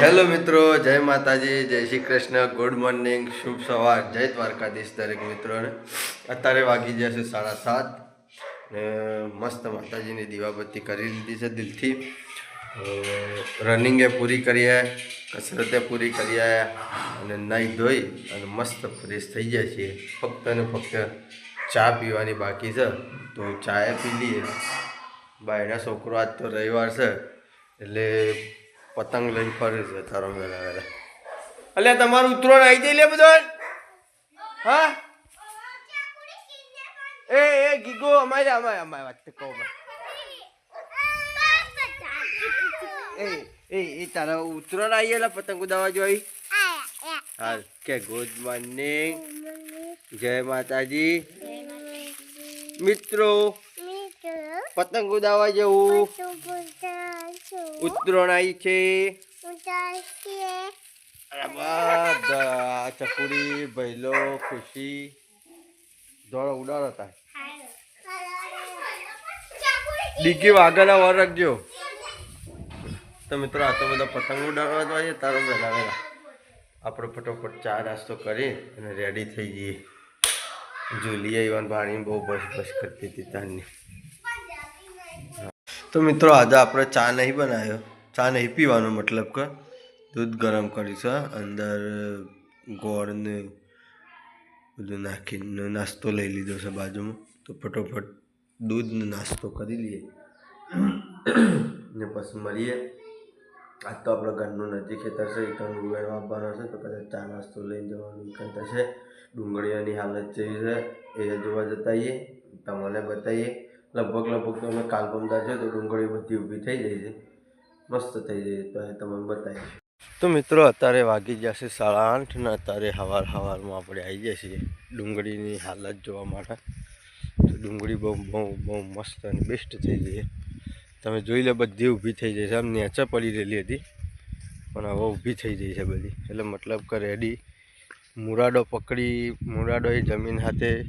Hello મિત્રો, જય માતાજી, જય શ્રી કૃષ્ણ, ગુડ મોર્નિંગ, શુભ સવાર, જય દ્વારકાધીશ દરેક મિત્રોને. અત્યારે વાગી ગયા છે સાડા સાત ને મસ્ત માતાજીની દીવાબત્તી કરી લીધી છે દિલથી. રનિંગે પૂરી કરીએ, કસરતે પૂરી કરીએ અને નાહી ધોઈ અને મસ્ત ફ્રેશ થઈ જાય છીએ ફક્ત ને ફક્ત ચા પીવાની બાકી છે, તો ચાએ પી લઈએ. બાયના છોકરો આજ તો રવિવાર છે, એટલે પતંગ લઈ ફરે છે તારો વેલા વેલા અલ્યા તમારું ઉતરોણ આવી જાય લે બધો હા? એ એ ગીગો અમારે અમારે અમારે વાત કહું એ એ એ તારા ઉતરોણ આવી ગયેલા પતંગ ઉડાવવા જોઈ? હાલ કે ગુડ મોર્નિંગ જય માતાજી. મિત્રો પતંગ ઉડાવવા જવું. ઉત્તરોણ આવી છે બધા ચકુડી ભૈલો ખુશી. ધોળો ઉડાડો હતા. ડીકી વાઘાના વાર રાખજો. તો મિત્રો આ તો બધા પતંગ ઉડાડવા જોઈએ તારો વહેલા વહેલા. આપણે ફટોફટ ચા નાસ્તો કરી અને રેડી થઈ જઈએ. જુલીએ ઇવન પાણી બહુ બસ બસ કરતી હતી તારની તો મિત્રો, આજે આપણે ચા નહીં બનાવ્યો. ચા નહીં પીવાનો મતલબ કે દૂધ ગરમ કરીશું અંદર ગોળને બધું નાખીને નાસ્તો લઈ લીધો છે બાજુમાં. તો ફટોફટ દૂધનો નાસ્તો કરી લઈએ. ને પછી મળીએ. આજ તો આપણે ઘરનું નજીક ખેતર છે એકન રૂવેણ આપવાનો છે, તો કદાચ ચા નાસ્તો લઈને જવાનું એકન થશે. ડુંગળીઓની હાલત જેવી છે, એ જોવા જતાઈએ તમને બતાવીએ. લગભગ લગભગ તો અમે છો તો ડુંગળી બધી ઊભી થઈ જાય છે. મસ્ત થઈ જાય તો એ તમને બતાવીશ. તો મિત્રો, અત્યારે વાગી જશે સાડા આઠ ને અત્યારે હવાર હવારમાં આપણે આવી જઈએ છીએ ડુંગળીની હાલત જોવા માટે. તો ડુંગળી બહુ બહુ બહુ મસ્ત અને બેસ્ટ થઈ છે. તમે જોઈ લો બધી ઊભી થઈ જાય છે. આમ નેચર પડી રહેલી હતી, પણ હવે ઊભી થઈ જાય છે બધી. એટલે મતલબ કે રેડી મુરાડો પકડી, મુરાડો એ જમીન સાથે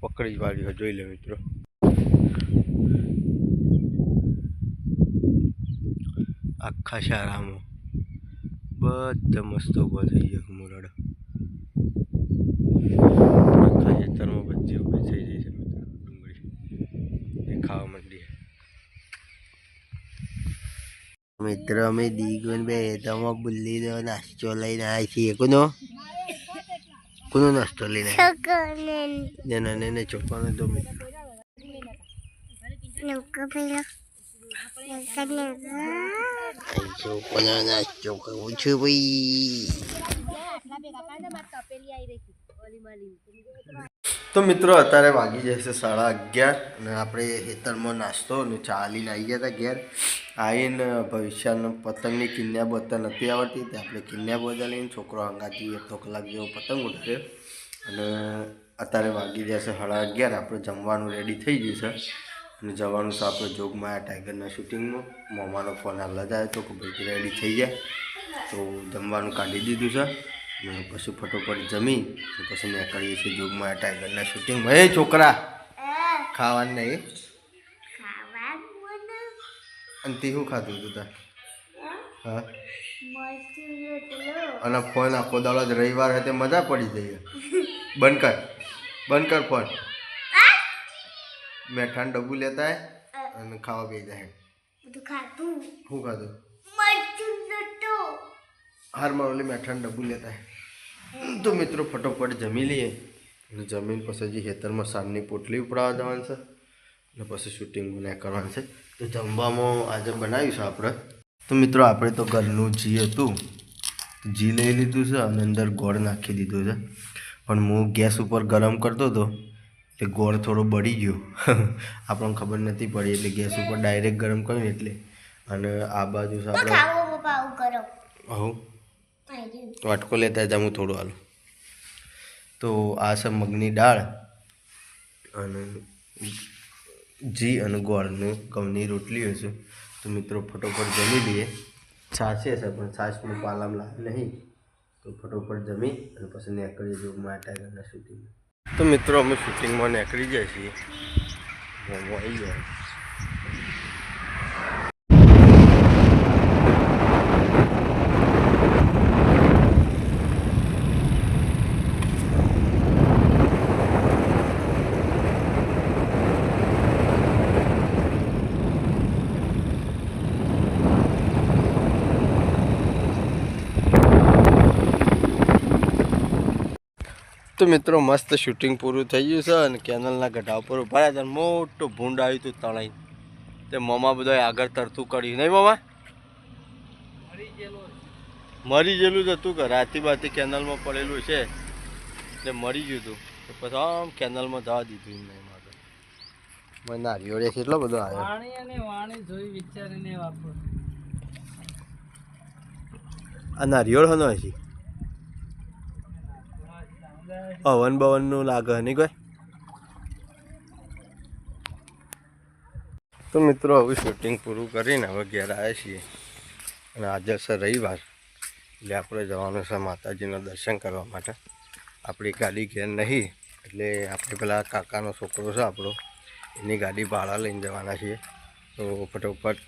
પકડી વાળ્યો. જોઈ લે મિત્રો. આખા શાળામાં. બધા મસ્ત ઊભો થઈ ગયા મુરાડો આખા ખેતરમાં બધી ઊભી થઈ જાય છે મિત્રો ડુંગળી. એ ખાવા માંડી મિત્રો અમે દીગન બે તમે બુલ્લી નો નાસ્તો લઈને આવી છીએ. કોનો? કોનો નાસ્તો લઈને ના ને ને ચોપાનો તો મિત્રો. ચોપાનો નાસ્તો કરું છું ભાઈ તો મિત્રો, અત્યારે વાગી જશે સાડા અગિયાર અને આપણે હેતરમાં નાસ્તો અને ચા લઈને આવી ગયા હતા ઘેર. આવીને ભવિષ્યનો પતંગની કિન્યા બોતા નથી આવડતી, તે આપણે કિન્યા બોતા લઈને છોકરો હંગાથી તો કલાક જેવો પતંગ ઉડાડ્યો અને અત્યારે વાગી જશે સાડા અગિયાર, આપણે જમવાનું રેડી થઈ ગયું છે. અને જવાનું છે આપણે જોગમાયા ટાઈગરના શૂટિંગમાં મોમાનો ફોન આ જ આવ્યો હતો કે ભાઈ રેડી થઈ જાય તો જમવાનું કાઢી દીધું છે. અને પછી ફટોફટ જમી પછી મેં કરીએ છીએ જોગમાયા ટાઈગરના શૂટિંગમાં હે છોકરા, ખાવાનું નહીં? અને તે શું ખાધું હતું તાર? હા? અને ફોન આખો દાડો જ રવિવાર હતો મજા પડી જઈએ બંધ કર બંધ કર ફોન. મેઠાનું ડબ્બુ લેતા અને ખાવા બે જાય શું ખાધું? હાર મારોલી મેઠાનું ડબ્બુ લેતા તો મિત્રો ફટોફટ જમી લઈએ. અને જમીન પછી હજી ખેતરમાં સાંજની પોટલી ઉપડાવવા જવાનું છે અને પછી શૂટિંગ મને કરવાનું છે. તો જમવામાં આજે બનાવ્યું છે આપણે. તો મિત્રો આપણે તો ઘરનું જી હતું. જી લઈ લીધું છે અને અંદર ગોળ નાખી દીધું છે. પણ હું ગેસ ઉપર ગરમ કરતો હતો. એટલે ગોળ થોડો બળી ગયો. આપણને ખબર નથી પડી એટલે ગેસ ઉપર ડાયરેક્ટ ગરમ કર્યું એટલે. અને આ બાજુ આપણે હવું. વાટકો લેતા હતા હું થોડું હાલું તો આ છે મગની દાળ અને જી અને ગોળનું ઘઉંની રોટલી હશે. તો મિત્રો ફટોફટ જમી લઈએ. છાશે છે પણ છાશનું પાલામ લાવે નહીં. તો ફટોફટ જમી અને પછી નીકળી જવું માટા ટાઈગરના શૂટિંગમાં તો મિત્રો અમે શૂટિંગમાં નીકળી જાય છીએ. આવી જાય તો મિત્રો મસ્ત શૂટિંગ પૂરું થઈ ગયું છે અને કેનલના ગઢા ઉપર ઊભા રહ્યા મોટું ભૂંડ આવ્યું હતું તણાઈ તે મમા બધા આગળ તરતું કર્યું. નહીં મમા? મરી ગયેલું જ હતું કે રાતી બાતી કેનલમાં પડેલું છે. એટલે મરી ગયું હતું. તો પછી આમ કેનલમાં જવા દીધું એમને મારે મને નારિયોળે છે એટલો બધો આવ્યો. વાણી અને વાણી જોઈ વિચારીને વાપરો. આ નારિયોળ હનો હશે હવન બવનનું લાગે નહીં કોઈ? તો મિત્રો, હવે શૂટિંગ પૂરું કરીને હવે ઘેર આવ્યા છીએ. અને આજે છે રવિવાર. એટલે આપણે જવાનું છે માતાજીના દર્શન કરવા માટે. આપણી ગાડી ઘેર નહીં, એટલે આપણે પેલા કાકાનો છોકરો છે આપણો, એની ગાડી ભાડા લઈને જવાના છીએ. તો ફટોફટ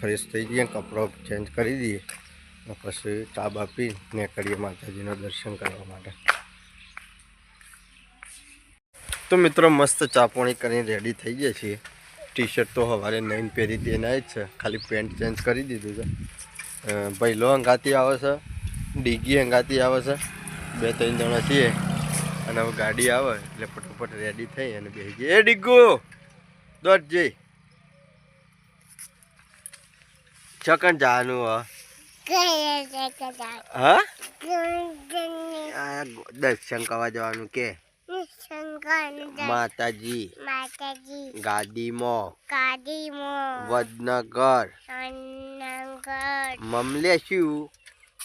ફ્રેશ થઈ જઈએ, કપડો ચેન્જ કરી દઈએ. પછી ચા બાપી કરીએ માતાજીના દર્શન કરવા માટે. તો મિત્રો મસ્ત ચાપોણી કરીને રેડી થઈ ગયા છીએ. ટી શર્ટ તો સવારે નઈને પહેરી દેના જ છે. ખાલી પેન્ટ ચેન્જ કરી દીધું છે. ભૈલો હંગાતી આવે છે. ડીગી હંગાતી આવે છે. બે ત્રણ જણા છીએ. અને હવે ગાડી આવે એટલે ફટોફટ રેડી થઈ અને બેસી જઈએ. એ ડીગુ! દોટ જઈ. ચકન જવાનું હા. હા? દર્શન કરવા જવાનું કે. માતાજી માતાજી ગાડીમાં કાદીમો વડનગર સોનગઢ મમલેશું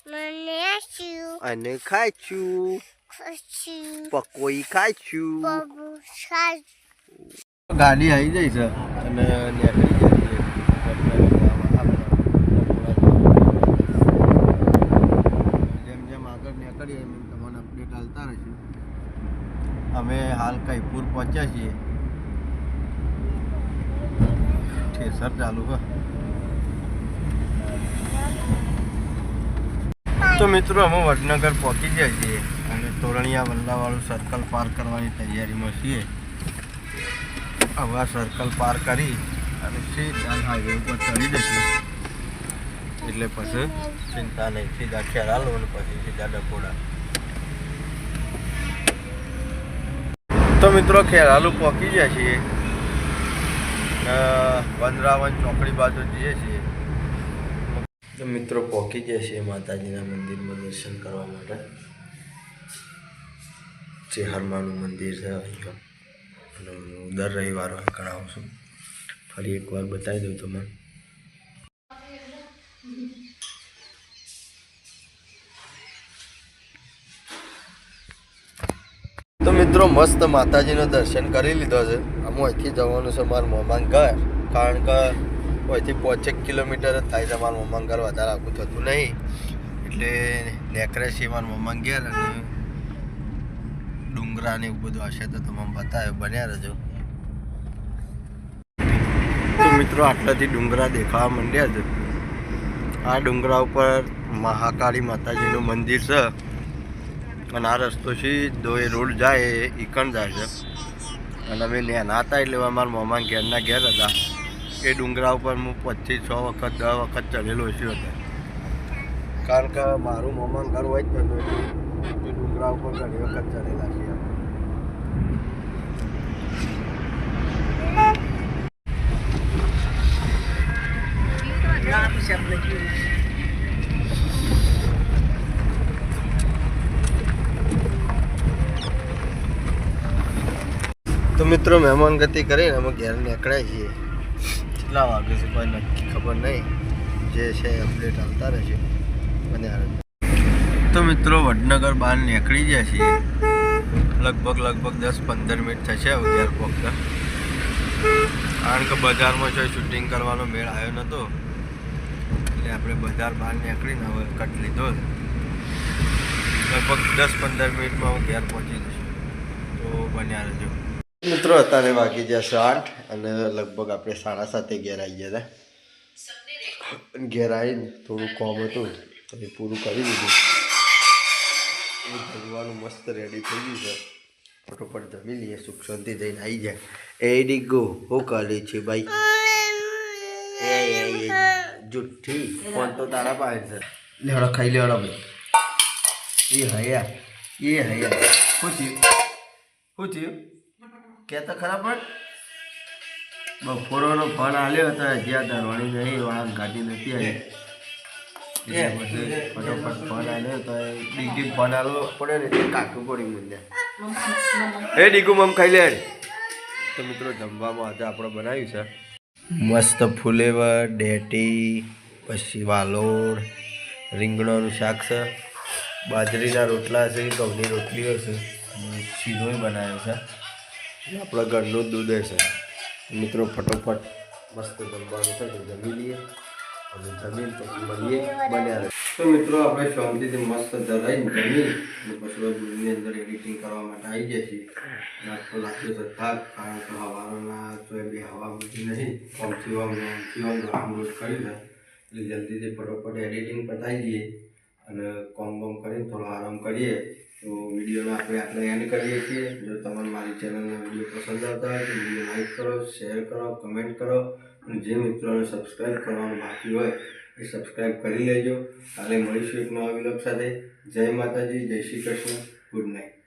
મને શું? અને ખાઈશું ખુશી. પકોઈ ખાઈશું ગાડી આવી જાય છે. અને નીકળી જાય જેમ જેમ આગળ નીકળીએ એમ એમ તમને અપડેટ આવતા રહીશું અમે હાલ કઈપુર પહોંચ્યા છીએ. ઠેસર ચાલુ છે તો મિત્રો, અમે વડનગર પહોંચી ગયા છીએ અને તોરણિયા વલ્લાવાળું સર્કલ પાર કરવાની તૈયારીમાં છીએ. હવે સર્કલ પાર કરી અને સીધા હાઈવે ઉપર ચડી જશું. એટલે પછી ચિંતા નહીં, સીધા ખેરાલો અને પછી સીધા ડકોડા. મિત્રો ખેરાલુ પહોંચી ગયા છીએ. વનરાવન ચોકડી બાજુ જઈએ છીએ. મિત્રો, પહોંચી ગયા છીએ માતાજીના મંદિરમાં દર્શન કરવા માટે. જે હનુમાનનું મંદિર છે, અહીંયા. હું દર રવિવારે આગળ આવું છું. ફરી એકવાર બતાવી દઉં તમને. મિત્રો, મસ્ત માતાજીનું દર્શન કરી લીધો છે. હું અહીંથી જવાનું છે મારા મોમાન ઘર, કારણ કે અહીંથી પાંચેક કિલોમીટર જ થાય છે મારા મોમાન ઘર, વધારે આખું થતું નહીં. એટલે નેકરે છે મારા મોમાન ઘેર અને ડુંગરા ને એવું બધું હશે તો તમને બતાવ્યો, બન્યા રહેજો. તો મિત્રો, આટલાથી ડુંગરા દેખાવા માંડ્યા છે. આ ડુંગરા ઉપર મહાકાળી માતાજીનું મંદિર છે. અને આ રસ્તો સીધો એ રોડ જાય એ ઈકણ જાય છે. અને અમે નાના હતા એટલે અમારા મમ્મા ઘેરના ઘેર હતા. એ ડુંગરા ઉપર હું પચીસ છ વખત, દસ વખત ચડેલો છું હતો કારણ કે મારું મમ્મા ઘર હોય જ નતું એ ડુંગરા ઉપર ઘણી વખત ચડેલા છીએ અમે. તો મિત્રો મહેમાન ગતિ કરીને અમે ઘેર નીકળ્યા છીએ. કેટલા વાગે છે કોઈ નક્કી ખબર નહીં. જે છે અપડેટ આવતા રહેશે. મને તો મિત્રો વડનગર બહાર નીકળી ગયા છીએ. લગભગ લગભગ દસ પંદર મિનિટ થશે અગિયાર ઘેર કારણ કે બજારમાં જો શૂટિંગ કરવાનો મેળ આવ્યો નહોતો એટલે આપણે બજાર બહાર નીકળીને હવે કટ લીધો. લગભગ દસ પંદર મિનિટમાં હું ઘેર પહોંચી જઈશ. તો બન્યા રહેજો. મિત્રો, અત્યારે વાગી ગયા છે આઠ અને લગભગ આપણે સાડા સાતે ઘેર આવી ગયા હતા. ઘેર આવીને થોડું કોમ હતું, તો એ પૂરું કરી દીધું. ભગવાનું મસ્ત રેડી થઈ ગયું છે. ફટોફટ જમી લઈએ, સુખ શાંતિ જઈને આવી જાય. એ ડીગો હું કાલે છે ભાઈ? એ, જુઠ્ઠી. ફોન તો તારા પાસે છે. લેવડો, ખાઈ લેવડો ભાઈ. એ હયા, એ હૈયા. શું થયું? શું થયું? કે તો ખરા પણ? બપોરોનો ફોન આલ્યો હતો જ્યાં ધરવાણી નહીં વાળા ગાડી નથી આવી ફટોફટ ફોન આવ્યો તો ડીગી ફોન આલવો પડે ને કાઠું પડી મને એ ડીગુ મમ ખાઈ લે. તો મિત્રો જમવામાં આજે આપણે બનાવ્યું છે. મસ્ત ફુલેવર ડેટી પછી વાલોડ રીંગણાનું શાક છે. બાજરીના રોટલા છે ઘઉંની રોટલીઓ છે. અને શીરોય બનાવ્યો છે. આપણા ઘરનું દૂધ છે મિત્રો, ફટોફટ મસ્ત જમવાનું તો જમી લઈએ. અને જમીન પછી મળીએ બન્યા તો મિત્રો, આપણે શાંતિથી મસ્ત ધરાઈ જમી અને પછી દૂધની અંદર એડિટિંગ કરવા માટે આવી ગયા છીએ. નાસ્તો લાગ્યો થાક, કારણ કે હવાના તો એ બી હવા બધી નહીં. આમથી આમ ડાઉનલોડ કર્યું છે. એટલે જલ્દીથી ફટોફટ એડિટિંગ પતાવી દઈએ અને કોમ બોમ કરીને થોડો આરામ કરીએ. તો વિડીયોને આપણે આટલા એન્ડ કરીએ છીએ. જો તમને મારી ચેનલના વીડિયો પસંદ આવતા હોય તો વીડિયો લાઈક કરો, શેર કરો, કમેન્ટ કરો. અને જે મિત્રોને સબસ્ક્રાઈબ કરવાનું બાકી હોય એ સબસ્ક્રાઈબ કરી લેજો. કાલે મળીશું એક નવા વિલોક સાથે. જય માતાજી, જય શ્રી કૃષ્ણ. Good night